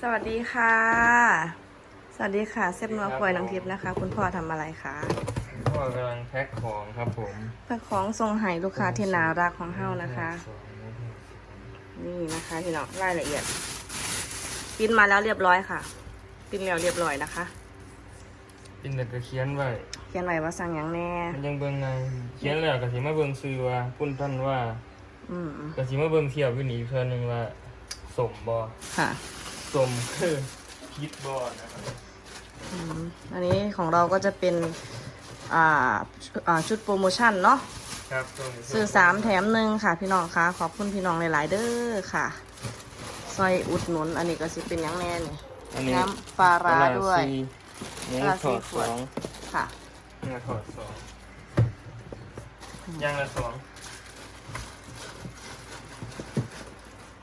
สวัสดีค่ะ สวัสดีค่ะ เซฟนัวป่วยน้องทิพย์นะคะ คุณพ่อทำอะไรคะพ่อกำลังแพ็คของครับผมเพื่อของส่งให้ลูกค้าที่น่ารักของเฮานะคะสองนี่นะคะพี่น้องรายละเอียดปริ้นมาแล้วเรียบร้อยค่ะปริ้นแล้วเรียบร้อยนะคะเป็นแต่ก็เขียนไว้ เขียนไว้ว่าสั่งอย่างแน่ มันยังเบิ่งไงเขียนแล้วก็สิมาเบิ่งซื้อว่าปุ้นท่านว่า อืมก็สิมาเบิ่งเทียบอยู่นี่เพิ่นนึงว่าสมบ่ค่ะ สมคือคิดบ่นะครับอืมอันนี้ของเราก็จะเป็น อ่าอ่าชุดโปรโมชั่นเนาะครับสมซื้อสามแถมหนึ่งค่ะ พี่น้องคะขอบคุณพี่น้องหลายๆเด้อค่ะซอยอุดหนุน อันนี้ก็สิเป็นหยังแน่นี่อันนี้น้ำปลาร้าด้วยหมูปลาทซีอดฟู้สดองค่ะเนื้อทอดสองอย่างละสอง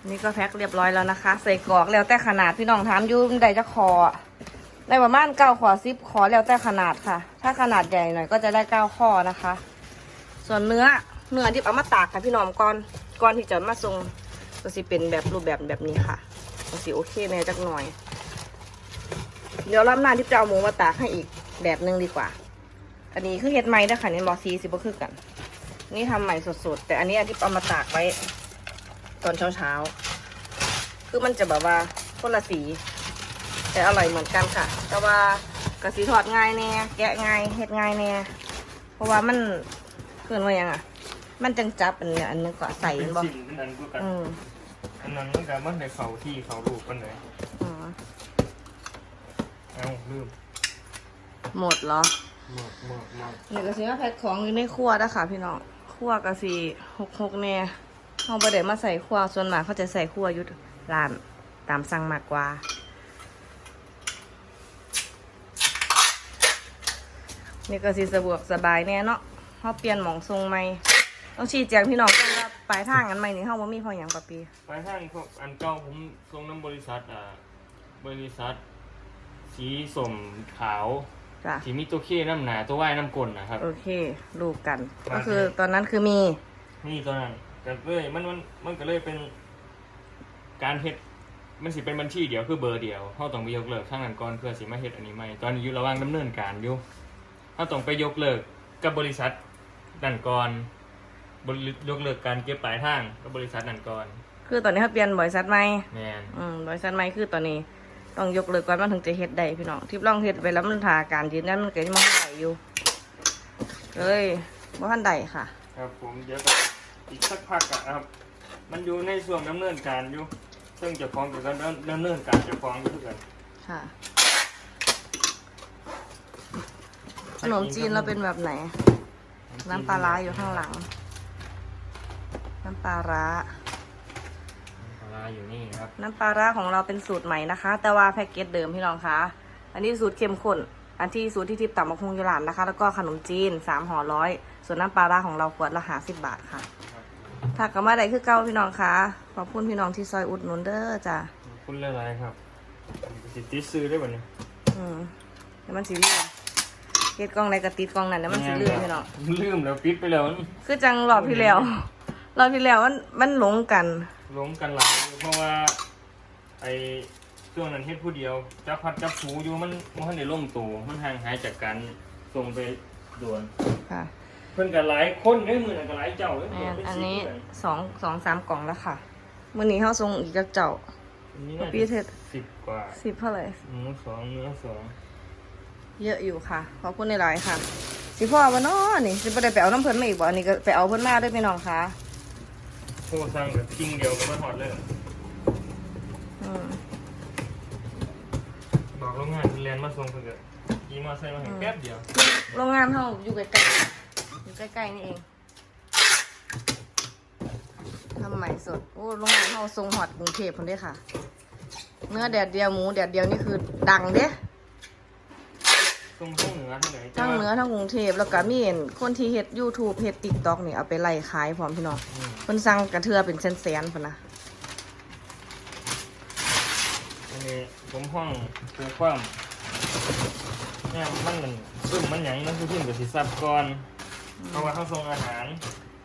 นี่ก็แพ็คเรียบร้อยแล้วนะคะ ใส่กรอกแล้วแต่ขนาดพี่น้องถามยูมันได้จะคอได้ประมาณเก้าขอซิปขอแล้วแต่ขนาดค่ะ ถ้าขนาดใหญ่หน่อยก็จะได้เก้าข้อนะคะ ส่วนเนื้อเนื้อที่เอามาตากค่ะพี่น้องก่อนก่อนที่จะมาส่งก็สิเป็นแบบรูปแบบแบบนี้ค่ะก็สิโอเคแน่จักหน่อย เดี๋ยวรอบหน้าที่จะเอาหมูมาตากให้อีกแบบหนึงดีกว่า อันนี้คือเฮ็ดไม้ด้ค่ะนี่บอซีสิบ่คือกัน นี่ทำใหม่สดๆแต่อันนี้อันที่เอามาตากไว้ ตอนเช้าๆคือมันจะแบบว่าคนละสี แต่อร่อยเหมือนกันค่ะ แต่ว่ากระสีทอดง่ายแน่แกะง่ายเฮ็ดง่ายแน่เพราะว่ามันเกินว่าหยังอะ มันจังจับอันเนี้ยอันนึงก็ใส่เป็นบ่สิ่งเป็นอันกูกันอืมอันนั้นมันก็มันได้เข้าที่เข้ารูปกันเลยอ๋อเอ้าลืมหมดเหรอหมดหมดหมดนี่ก็สิมาแพ็คของอยู่ในครัวนะคะพี่น้องครัวก็สิหกหกแน่ เอาประเดี๋ยวมาใส่ครัวส่วนมากเขาจะใส่ครัวอยุดร้านตามสั่งมากกว่า นี่ก็สิสะดวกสบายแน่เนาะเขาเปลี่ยนหมองทรงใหม่ต้องชี้แจงพี่น้องกันว่าปลายทางกันใหม่นี่เขาว่ามีพออย่างปะปีไปทางพวกอันเก่าผมส่งน้ำบริษัทอ่าบริษัท สีสมขาวจ้ะสีมีตัวเข้น้ำหนาตัวว่ายน้ำกลนนะครับ โอเค รูปกันมาก็คือตอนนั้นคือมีนี่ตัวนั้น ก็เลยมันมันมันก็เลยเป็นการเฮ็ดมันสิเป็นบัญชีเดียวคือเบอร์เดียวเขาต้องไปยกเลิกข้างนั้นก่อนเพื่อสิมาเฮ็ดอันนี้ใหม่ตอนนี้อยู่ระหว่างดำเนินการอยู่เขาต้องไปยกเลิกกับบริษัทนั่นก่อนบริยกเลิกการเก็บปลายทางกับบริษัทนั่นก่อนคือตอนนี้เขาเปลี่ยนบริษัทใหม่แมนอืมบริษัทใหม่คือตอนนี้ต้องยกเลิกก่อนมันถึงจะเฮ็ดได้พี่น้องที่ลองเฮ็ดไปแล้วมันทาการยืนยันมันก็ยังไม่ไหวอยู่เลยว่าทันใดค่ะ ครับผมเดี๋ยวก็ อีกสักพักอะครับ มันอยู่ในส่วนดำเนินการอยู่ ซึ่งเจะฟ้าของกับการดำเนินการเจะฟ้าของอยู่ทุกกันค่ะ ขนมจีนเราเป็นแบบไหน น้ำปลาร้าอยู่ข้างหลัง น้ำปลาร้า น้ำปลาร้าอยู่นี่ครับ น้ำปลาร้าของเราเป็นสูตรใหม่นะคะ แต่ว่าแพ็กเกจเดิมพี่น้องคะอันนี้สูตรเข้มข้น อันที่สูตรที่ทิพย์ต่ำมาคุงยูรานนะคะ แล้วก็ขนมจีนสามห่อร้อย ส่วนน้ำปลาร้าของเราขวดละหาสิบบาทค่ะ ถ้ากลับมาได้คือเก้าพี่น้องคะขอบคุณพี่น้องที่ซอยอุดหนุนเด้อจ้ะขอบคุณหลายๆครับสิติดซื้อได้บ่เนี่ยอืมเดี๋ยวมันสีเลื่อมเฮ็ดกล้องในกระติดกล้องนั้นเดี๋ยวมันสีเลื่อมพี่น้องลืมแล้วปิดไปแล้วมันคือจังรอบที่แล้วรอบที่แล้วมันมันหลงกันล้มกันหลายเพราะว่า ไอ้ช่วงนั้นเฮ็ดผู้เดียวจับพัดจับผูอยู่มันมันทันได้ล่มตัวมันห่างหายจากการส่งไปด่วนค่ะ เพิ่นก็หลายคนเอ้ยมือนั้นก็หลายเจ้าเอ้ยแม่นเป็อันสิบนี้เลยสองสองสามกล่องแล้วค่ะมื่อนี้เขาส่งอีกกับเจ้าอันนี้น่าปีเทจะศสิบกว่าสิบเท่าไหร่หมูสองเนื้อสองเยอะอยู่ค่ะขอบคุณในหลายๆค่ะ สิพ่อวะเนาะนี่สิบ่ได้ไปเอาน้ำเพิ่นมาอีกบ่อันนี้ก็ไปเอาเพิ่นมาด้วยพี่น้องค่ะโคสั่งแบบกิ้งเดียวก็มาถอดเลยอืมบอกโรงงานเรียนมาส่งเพิ่นก็ขี่มอเตอร์ไซค์มาให้แป๊บเดียว โรงงานเฮาอยู่ใกล้ๆ อยู่ใกล้ ๆ นี่เองทำใหม่สด โอ้โรงงานเฮาส่งฮอดกรุงเทพพุ่นเด้อค่ะ เนื้อแดดเดียวหมูแดดเดียวนี่คือดังเด้ส่งทั้งเหนือทั้งไหนทั้งเหนือทั้งกรุงเทพแล้วก็มีเห็นคนที่เฮ็ด YouTube เฮ็ด TikTok นี่เอาไปไล่ขายพร้อมพี่น้องอืมเพิ่นสั่งกระเทือเป็นแสนๆพุ่นนะอันนี้ผมห้องคือความเนี่ยมันมันซึ่งมันหยังมันคือพิมพ์กับสิซับก่อน เพราะว่าเขาส่งอาหาร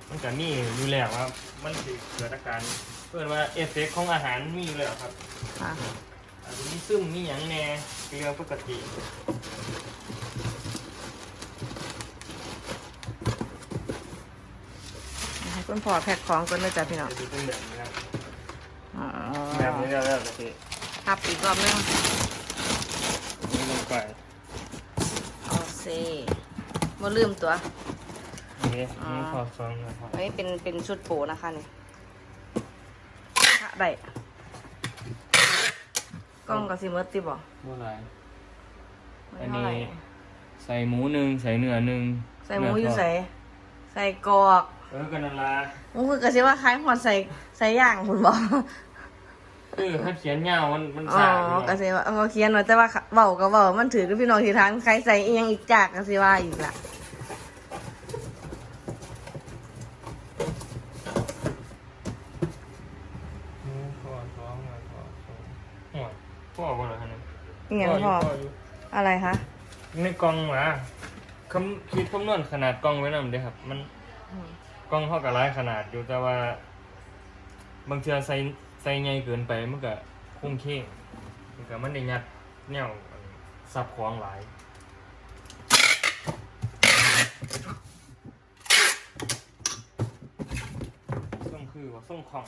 มันก็มีอยู่แล้วว่ามันสิเกิดอาการเพื่อนว่าเอฟเฟกต์ของอาหารมีอยู่แล้วครับค่ะอาจจะมีซึมมีหยังแหน่เป็นเรื่องปกติให้คุณพ่อแพ็คของก่อนเลยจ้ะพี่น้องจะเป็นแบบนี้ครับอ๋อแบบนี้แล้วปกติทับอีกรอบนึงนี่ลงไปเอาเซมาลืมตัว นี่นี่พอฟังนะครัอันนี้เป็นเป็นชุดโปนะคะนี่ค่ะได้กล้องกับซิมเมอร์ติบอกโบราณไม่อันเท่าไหร่นี้ ใส่หมูหนึ่งใส่เนื้อหนึ่งใส่หมูอยู่ใส่ใส่กรอกเออกันนั่นละโอ้คือกระซิบว่าคล้ายหอดใส่ใส่ย่างคุณบอกคือถ้าเขียนยาวมันมันอ๋อสายอยู่กระซิบว่าเอาเขียนหน่อยแต่ว่าเบาก็เบามันถือกับพี่น้องที่ทางใครใส่อีหยังอีกจากกระซิบว่าอีกละ อืมพอท้องมาพอท้องหัวพ่อบ่เหรอฮะเนี่ย อีหยังพอพ่อยู่อะไรคะในกล่องหมาคำคิดคำนวณขนาดกล่องไว้นำเด้อครับ มันอืมกล้องเท่ากับหลายขนาดอยู่แต่ว่า บางเทื่อใส่ใส่ใหญ่เกินไปมันก็คุ้มเข่งมันก็มันได้ยัดแนวซับของหลายส่งคือว่าส่งของ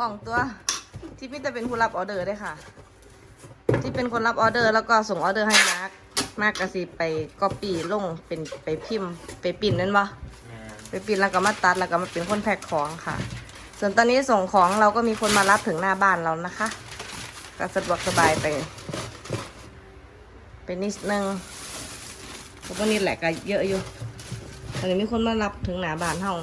กล่องตัวที่พี่จะเป็นผู้รับออเดอร์ได้ค่ะ ที่เป็นคนรับออเดอร์แล้วก็ส่งออเดอร์ให้มาร์กมาร์กกระซิบไปก๊อปปี้ลงเป็นไปพิมพ์ ไปปิ่นนั่นปะแม่ไปปิดแล้วก็มาตัดแล้วก็มาเป็นคนแพ็คของค่ะ ส่วนตอนนี้ส่งของเราก็มีคนมารับถึงหน้าบ้านเรานะคะ ก็สะดวกสบายไป เป็นนิดนึงก็บ่นิดแหละก็เยอะอยู่ตอนนี้มีคนมารับถึงหน้าบ้านเฮา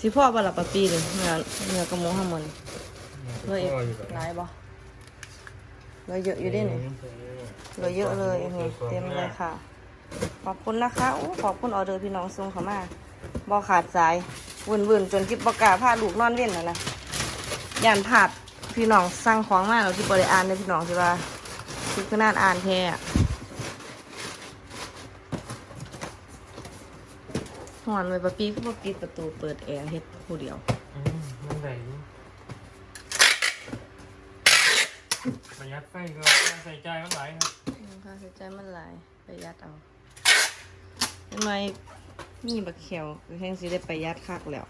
สิพ่อบ่ละปะปีนี่เนื้อเนื้อกระหมูห้ามัน เลยอีกพ่ออยู่แบบหลายบ่เลยเยอะอยู่เด้นี่เลยเยอะเลยนี่เต็มเลยค่ะ ขอบคุณนะคะโอ้ขอบคุณออเดอร์พี่น้องส่งเข้ามาบอขาดสายวุ่นวุ่นๆจนคิดประกล้าพาลูกนอนเว้นแล้วนะย่านผาดพี่น้องสั่งของมาเราที่บริอ่านเลยพี่น้องที่ว่าคือขนาดอ่านแท้อะหอนไว้ปะปีก็ปปิดประตูเปิดแอร์เฮ็ดผู้เดียวอืมมันได้อยู่ ประหยัดไฟก็ใส่ใจมันหลายครับค่าใช้จ่ายมันหลายประหยัดเอาทำไมมีบักเขียวแห้งสีได้ประหยัดคักแล้ว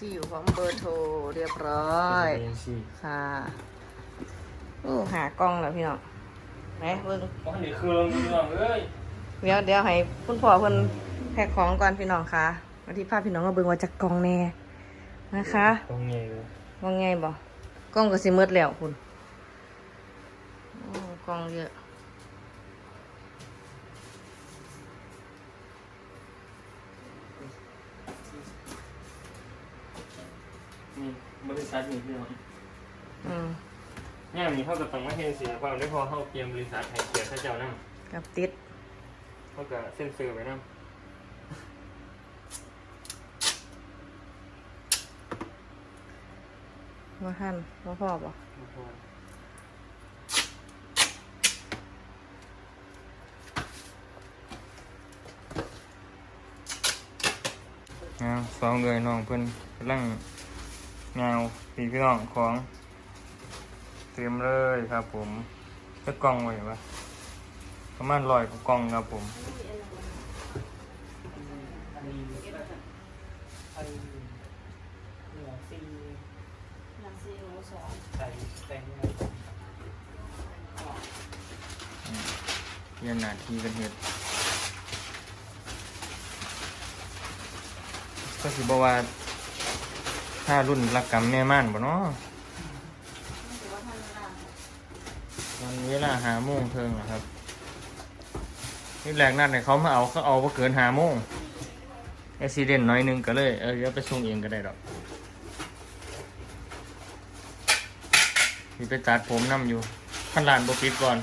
ที่อยู่พร้อมเบอร์โทรเรียบร้อยเอ็นซีค่ะโอ้หากล้องแล้วพี่น้องไหนเบิ่งอ๋อนี่คือเรามีน้องเอ้ยเดี๋ยวเดี๋ยวให้คุณพ่อเพิ่นแพ็คของก่อนพี่น้องค่ะมาที่ภาพพี่น้องมาเบิ่งว่าจากกล่องแน่นะคะตรงนี้เลยว่าไงบ่กล้องก็สิมืดแล้วคุณโอ้กล้องเยอะ นี่บริ ษัทนี่พี่น้องอืมงานนี้เขาก็ต้องมาเห็นเสียความได้พอเขาเตรียมบริษัทให้เกียรติเขาเจ้านั่งกับติดเขาก็เซ็นเซอร์ไว้นั่งว่าท่านว่าพ่อบ่งาสองเลยน้องเพิ่นกำลัง เงาปีพี่น้องของเตรียมเลยครับผมจะกล่องไว้ปะประมาณร้อยกว่ากล่องครับผมเรียนหน้าที่กันเฮ็ดก็สิบอกว่าถ้ารุ่นรักกรรมแม่ม่านบ่เนาะวันเวลาหาโมงเทิงนะครับนี่แรกนัดเนี่ยเขามาเอาเขาเอาบ่เกินหาโมงอุบิเหตุน้อยนึงก็เลยเออเดี๋ยวไปส่งเองก็ได้ดอกมีไปตัดผมนํอยู่ขันลานบ่ปิดก่อน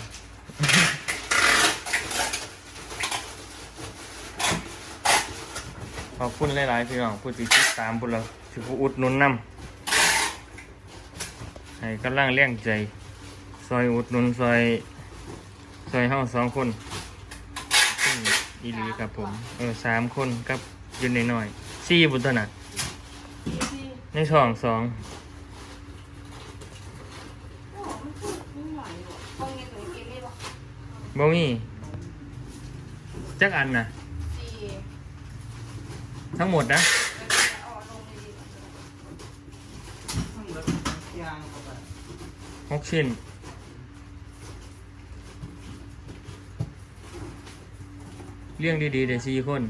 ขอบคุณหลายๆพี่น้องผู้ที่ติดตามบุญเราถือผู้อุดหนุนนำให้กำลังเลี้ยงใจซอยอุดหนุนซอยซอยเฮาสองคนอีหลีครับผม เออสามคนกับยืนหน่อยๆสี่บุตรน่ะในสองสองโอ้มันคือนิดหน่อยอยู่ตรงนี้หนูกินได้ปะบ่มีจักอันนะ ทั้งหมดนะ หกชิ้น เลี้ยงดีๆเดี๋ยวสี่คน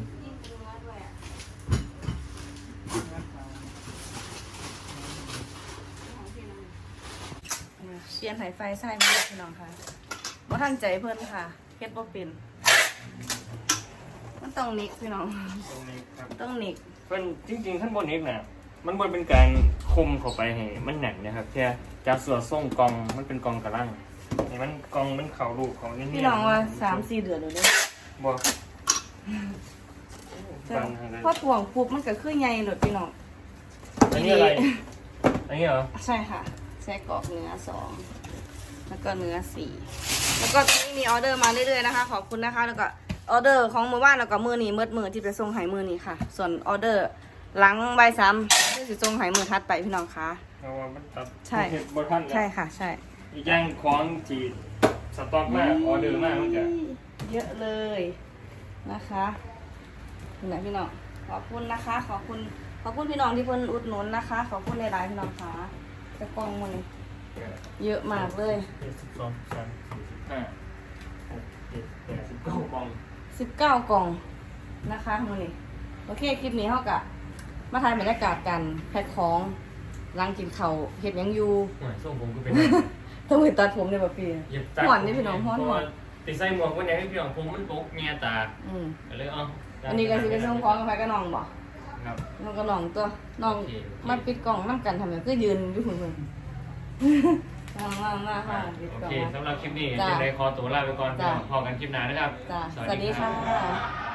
เปลี่ยนสายไฟใส่มาเลยพี่น้องค่ะว่าทันใจเพิ่นค่ะเฮ็ดบ่เป็น มันต้องนิกพี่น้อง ตรงนี้ครับต้องนิกเพิ่นจริงๆขั้นบนนี้นะมันบนเป็นการคุมเข้าไปให้มันแหน่นนะครับแค่จะส่วนส่งกองมันเป็นกองกระลังให้มันกองมันเข่าลูกของนี่พี่น้องว่าสามสี่เดือนเลยเด้อบอกแต่ฟังทางนั้นพอถ่วงปุ๊บมันก็คือใหญ่หลดพี่น้อง อันนี้อะไร อันนี้เหรอ ใช่ค่ะไส้กรอกเนื้อสองแล้วก็เนื้อสี่แล้วก็ตอนนี้มีออเดอร์มาเรื่อยๆนะคะ ขอบคุณนะคะแล้วก็ ออเดอร์ของมือว่านแล้วก็มือนี้มืดมือที่ไปส่งให้มือนี้ค่ะ ส่วนออเดอร์หลังใบายสามที่จะส่งให้มือทัดไปพี่น้องคะเพราะว่ามันตัดใช่เห็ดบทันแล้วใช่ค่ะ ใช่อีกอย่างของที่สต็อกมากออเดอร์มากมันจะเยอะเลยนะคะนี่แหละพี่น้องขอบคุณนะคะ ขอบคุณขอบคุณพี่น้องที่เพิ่นอุดหนุนนะคะ ขอบคุณหลายๆพี่น้องค่ะจะกล่องมันเยอะมากเลยเจ็ดสิบสองสามสี่สิบห้าหกเจ็ดแปดสิบเก้ากล่อง สิบเก้ากล่องนะคะมือนี้โอเคคลิปนี้เขากะมาถ่ายบรรยากาศกันแพ็คของล้างกินเขาวเห็ดหยังอยู่หน่อยส่งผมก็เป็นต้องไปตัดผมในแบบปีเหยียบหวานนี่พี่น้องหวานเพหราะวาว่านติดใส่หมวกวันไหนให้พี่น้องผมมันตกเงียตาอืมก็เลยเอ๋ออัอันนี้ก็สิไปส่งของกับใครก็น้องบอกครับน้องก็น้องตัวน้องโอเคโอเคมาปิดกล่องน้ำกันทำอย่างก็ยืนอยู่หุ่นหุ่น มามามาค่ะปิดโอกล่องเคมาสำหรับคลิปนี้จ้ะยังไงขอตัวลาไปก่อนจ้ะ พอกันคลิปหน้านะครับ จ้ะสวัสดีค่ะ